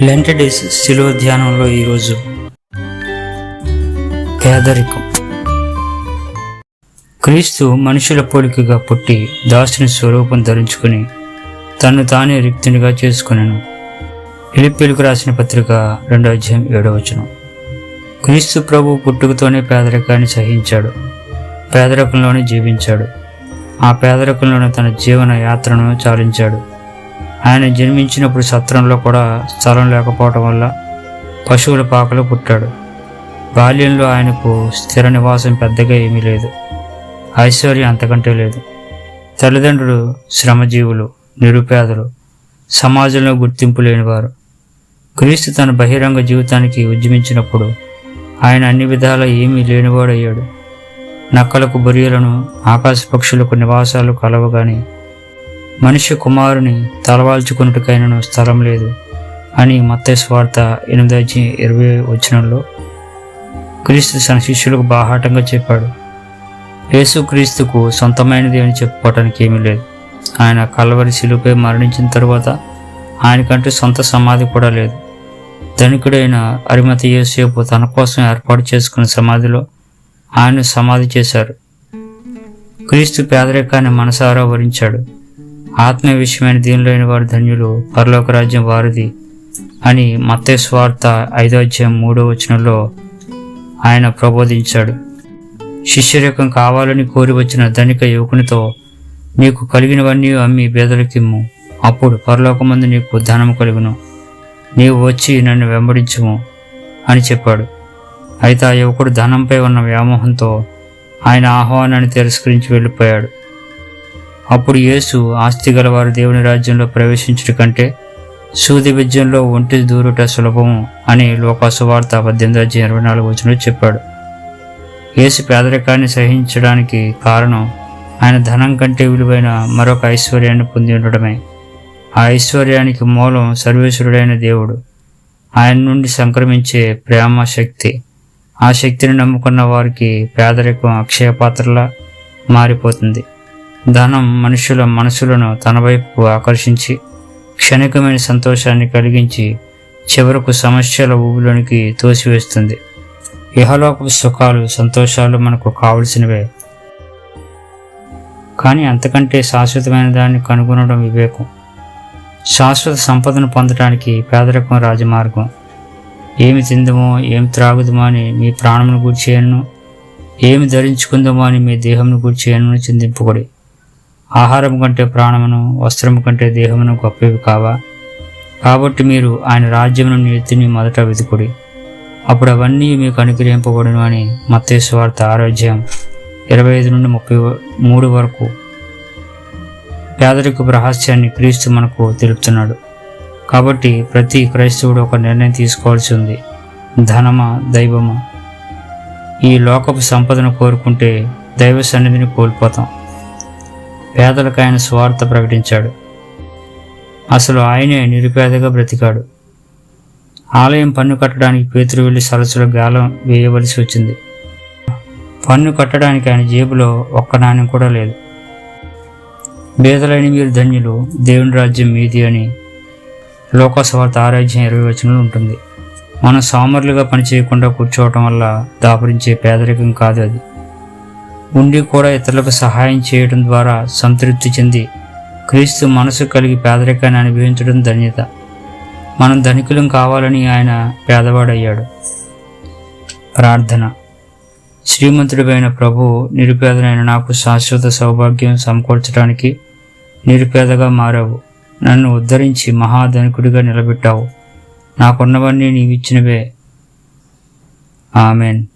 లెంట days శిలువ ధ్యానంలో ఈరోజు పేదరికం. క్రీస్తు మనుషుల పోలికగా పుట్టి దాసుని స్వరూపం ధరించుకుని తను తానే రిక్తునిగా చేసుకున్నాను పిలిపిలకు రాసిన పత్రిక రెండో అధ్యాయం ఏడో వచనం. క్రీస్తు ప్రభు పుట్టుకతోనే పేదరికాన్ని సహించాడు. పేదరికంలోనే జీవించాడు. ఆ పేదరికంలోనే తన జీవన యాత్రను చాలించాడు. ఆయన జన్మించినప్పుడు సత్రంలో కూడా స్థలం లేకపోవటం వల్ల పశువుల పాకలో పుట్టాడు. బాల్యంలో ఆయనకు స్థిర నివాసం పెద్దగా ఏమీ లేదు. ఐశ్వర్యం అంతకంటే లేదు. తల్లిదండ్రులు శ్రమజీవులు నిరుపేదలు సమాజంలో గుర్తింపు లేనివారు. క్రీస్తు తన బహిరంగ జీవితానికి ఉద్యమించినప్పుడు ఆయన అన్ని విధాల ఏమీ లేనివాడయ్యాడు. నక్కలకు బొరియలను ఆకాశ పక్షులకు నివాసాలు కలవగాని మనిషి కుమారుని తలవాల్చుకున్నట్టుకైనను స్థలం లేదు అని మత్తే స్వార్థ ఎనిమిది ఇరవై వచనంలో క్రీస్తు తన శిష్యులకు బాహాటంగా చెప్పాడు. యేసు క్రీస్తుకు సొంతమైనది అని చెప్పుకోవటానికి ఏమీ లేదు. ఆయన కలవరి శిలుపై మరణించిన తరువాత ఆయనకంటూ సొంత సమాధి కూడా లేదు. ధనికుడైన అరిమత యేసేపు తన కోసం ఏర్పాటు చేసుకున్న సమాధిలో ఆయన సమాధి చేశారు. క్రీస్తు పేదరికాన్ని మనసారా వరించాడు. ఆత్మ విషయమైన దీనిలోని వారు ధన్యులు పరలోక రాజ్యం వారిది అని మత్తే స్వార్థ ఐదో అధ్యాయం మూడో వచనంలో ఆయన ప్రబోధించాడు. శిష్యరకం కావాలని కోరి వచ్చిన ధనిక యువకునితో నీకు కలిగినవన్నీ అమ్మి బేదలకిమ్ము అప్పుడు పరలోకమందు నీకు ధనము కలుగును. నీవు వచ్చి నన్ను వెంబడించుము అని చెప్పాడు. అయితే ఆ యువకుడు ధనంపై ఉన్న వ్యామోహంతో ఆయన ఆహ్వానాన్ని తిరస్కరించి వెళ్ళిపోయాడు. అప్పుడు యేసు ఆస్తి గలవారు దేవుని రాజ్యంలో ప్రవేశించుట కంటే సూది విద్యంలో ఒంటి దూరుట సులభము అని లోకాసువార్త పద్దెనిమిది అధ్యాయం ఇరవై నాలుగు వచ్చిన చెప్పాడు. యేసు పేదరికాన్ని సహించడానికి కారణం ఆయన ధనం కంటే విలువైన మరొక ఐశ్వర్యాన్ని పొంది ఉండడమే. ఆ ఐశ్వర్యానికి మూలం సర్వేశ్వరుడైన దేవుడు. ఆయన నుండి సంక్రమించే ప్రేమ శక్తి. ఆ శక్తిని నమ్ముకున్న వారికి పేదరికం అక్షయపాత్రలా మారిపోతుంది. ధనం మనుషుల మనసులను తన వైపు ఆకర్షించి క్షణికమైన సంతోషాన్ని కలిగించి చివరకు సమస్యల ఊబిలోనికి తోసివేస్తుంది. ఇహలోక సుఖాలు సంతోషాలు మనకు కావలసినవే. కానీ అంతకంటే శాశ్వతమైన దాన్ని కనుగొనడం వివేకం. శాశ్వత సంపదను పొందడానికి పేదరికం రాజమార్గం. ఏమి తిందమో ఏమి త్రాగుదమో అని మీ ప్రాణమును గూర్చేయను ఏమి ధరించుకుందామో అని మీ దేహమును గూర్చేయను చిందింపకూడదు ఆహారం కంటే ప్రాణమును వస్త్రము కంటే దేహమును గొప్పవి కావా? కాబట్టి మీరు ఆయన రాజ్యమును నీతిని మొదట వెతుకుడి. అప్పుడు అవన్నీ మీకు అనుగ్రహింపబడును అని మత్తేశ్వార్త ఆరోగ్యం ఇరవై ఐదు నుండి ముప్పై మూడు వరకు పేదరికపు రహస్యాన్ని క్రీస్తు మనకు తెలుపుతున్నాడు. కాబట్టి ప్రతి క్రైస్తవుడు ఒక నిర్ణయం తీసుకోవాల్సి ఉంది. ధనమా దైవమా? ఈ లోకపు సంపదను కోరుకుంటే దైవ సన్నిధిని కోల్పోతాం. పేదలకు ఆయన స్వార్థ ప్రకటించాడు. అసలు ఆయనే నిరుపేదగా బ్రతికాడు. ఆలయం పన్ను కట్టడానికి పేతురు వెళ్ళి సరస్సులో గాలం వేయవలసి వచ్చింది. పన్ను కట్టడానికి ఆయన జేబులో ఒక్క నాణ్యం కూడా లేదు. బేదలైన మీరు ధన్యులు దేవుని రాజ్యం మీది అని లోకసవార్త ఆరాధ్యం ఇరవై వచనంలో ఉంటుంది. మనం సామర్లుగా పనిచేయకుండా కూర్చోవటం వల్ల దాపరించే పేదరికం కాదు అది. ఉండి కూడా ఇతరులకు సహాయం చేయడం ద్వారా సంతృప్తి చెంది క్రీస్తు మనసు కలిగి పేదరికాన్ని అనుభవించడం ధన్యత. మనం ధనికులం కావాలని ఆయన పేదవాడయ్యాడు. ప్రార్థన. శ్రీమంతుడిపైన ప్రభు నిరుపేదనైన నాకు శాశ్వత సౌభాగ్యం సమకూర్చడానికి నిరుపేదగా మారావు. నన్ను ఉద్ధరించి మహాధనికుడిగా నిలబెట్టావు. నాకున్నవన్నీ నీవిచ్చినవే. ఆమెన్.